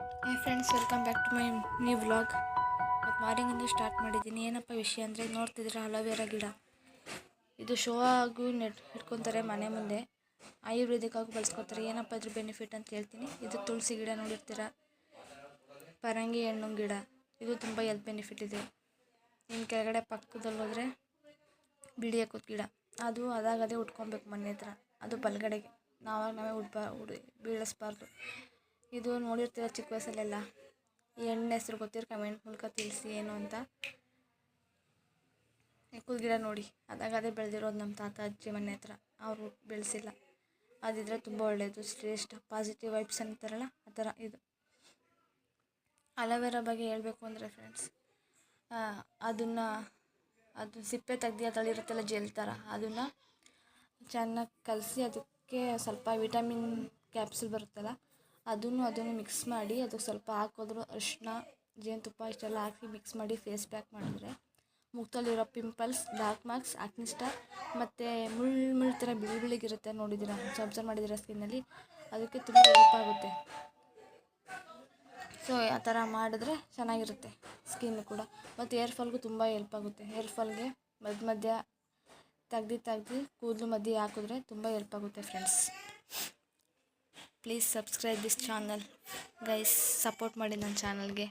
Hi friends welcome back to my new vlog ಮತ್ತು ಮಾರ್ನಿಂಗಿಂದ start ಮಾಡಿದ್ದೀನಿ. ಏನಪ್ಪ ವಿಷಯ ಅಂದರೆ ನೋಡ್ತಿದ್ರೆ ಅಲೋವೆರಾ ಗಿಡ. ಇದು ಶೋ ಆಗು ನೆಟ್ ಇಟ್ಕೊತಾರೆ ಮನೆ ಮುಂದೆ. ಆಯುರ್ವೇದಿಕ್ ಆಗಿ ಬಳಸ್ಕೊತಾರೆ. ಏನಪ್ಪ ಇದ್ರ ಬೆನಿಫಿಟ್ ಅಂತ ಹೇಳ್ತೀನಿ. ಇದು ತುಳಸಿ ಗಿಡ ನೋಡಿರ್ತೀರ? ಪರಂಗಿ ಹಣ್ಣು ಗಿಡ. ಇದು ತುಂಬ ಹೆಲ್ತ್ ಬೆನಿಫಿಟ್ ಇದೆ. ಇನ್ನು ಕೆಳಗಡೆ ಪಕ್ಕದಲ್ಲಿ ಹೋದರೆ ಬಿಳಿ ಹಾಕೋದ್ ಗಿಡ. ಅದು ಅದಾಗದೇ ಉಟ್ಕೊಬೇಕು ಮನೆ ಹತ್ರ. ಅದು ಬಲಗಡೆಗೆ. ನಾವಾಗ ನಾವೇ ಉಡ್ಬಾ ಉಡಿ ಬೀಳಿಸ್ಬಾರ್ದು. ಇದು ನೋಡಿರ್ತೀರ ಚಿಕ್ಕ ವಯಸ್ಸಲ್ಲೆಲ್ಲ? ಈ ಹೆಣ್ಣಿನ ಹೆಸರು ಗೊತ್ತಿರೋ ಕಮೆಂಟ್ ಮೂಲಕ ತಿಳಿಸಿ ಏನು ಅಂತ. ಎಕ್ಕದ ಗಿಡ ನೋಡಿ. ಅದಾಗದೇ ಬೆಳೆದಿರೋದು ನಮ್ಮ ತಾತ, ಅಜ್ಜಿ ಮನೆ ಹತ್ರ. ಅವರು ಬೆಳೆಸಿಲ್ಲ. ಅದಿದ್ರೆ ತುಂಬ ಒಳ್ಳೆಯದು ಶ್ರೇಷ್ಠ. ಪಾಸಿಟಿವ್ ವೈಬ್ಸ್ ಅಂತಾರಲ್ಲ, ಆ ಥರ ಇದು. ಅಲೋವೆರಾ ಬಗ್ಗೆ ಹೇಳಬೇಕು ಅಂದರೆ ಫ್ರೆಂಡ್ಸ್ ಅದನ್ನು, ಅದು ಸಿಪ್ಪೆ ತೆಗ್ದು ಅದರಲ್ಲಿರುತ್ತಲ್ಲ ಜೆಲ್ ಥರ, ಅದನ್ನು ಚೆನ್ನಾಗಿ ಕಲಸಿ ಅದಕ್ಕೆ ಸ್ವಲ್ಪ ವಿಟಮಿನ್ ಕ್ಯಾಪ್ಸುಲ್ ಬರುತ್ತಲ್ಲ ಅದನ್ನು ಅದನ್ನು ಮಿಕ್ಸ್ ಮಾಡಿ ಅದಕ್ಕೆ ಸ್ವಲ್ಪ ಹಾಕಿದ್ರು ಅರಿಶಿನ ಜೇನುತುಪ್ಪ ಇಷ್ಟೆಲ್ಲ ಹಾಕಿ ಮಿಕ್ಸ್ ಮಾಡಿ ಫೇಸ್ ಪ್ಯಾಕ್ ಮಾಡಿದ್ರೆ ಮುಖದಲ್ಲಿರೋ ಪಿಂಪಲ್ಸ್ ಡಾರ್ಕ್ ಮಾರ್ಕ್ಸ್ ಆಕ್ನಿ ಮತ್ತು ಮುಳ್ಳು ಮುಳ್ಳು ಥರ ಬಿಳಿ ಬಿಳಿಗಿರುತ್ತೆ. ನೋಡಿದ್ದೀರಾ? ಅಬ್ಸರ್ವ್ ಮಾಡಿದ್ದೀರ ಸ್ಕಿನ್ನಲ್ಲಿ ಅದಕ್ಕೆ ತುಂಬ ಹೆಲ್ಪ್ ಆಗುತ್ತೆ. ಸೊ ಆ ಥರ ಮಾಡಿದ್ರೆ ಚೆನ್ನಾಗಿರುತ್ತೆ ಸ್ಕಿನ್ ಕೂಡ. ಮತ್ತು ಏರ್ ಫಾಲ್ಗೂ ತುಂಬ ಹೆಲ್ಪ್ ಆಗುತ್ತೆ. ಹೇರ್ ಫಾಲ್ಗೆ ಮಧ್ಯ ಮಧ್ಯ ತೆಗ್ದು ತೆಗ್ದು ಕೂದಲು ಮಧ್ಯೆ ಹಾಕಿದ್ರೆ ತುಂಬ ಹೆಲ್ಪ್ ಆಗುತ್ತೆ friends please subscribe this channel guys support ಮಾಡಿ ನನ್ನ ಚಾನಲ್ಗೆ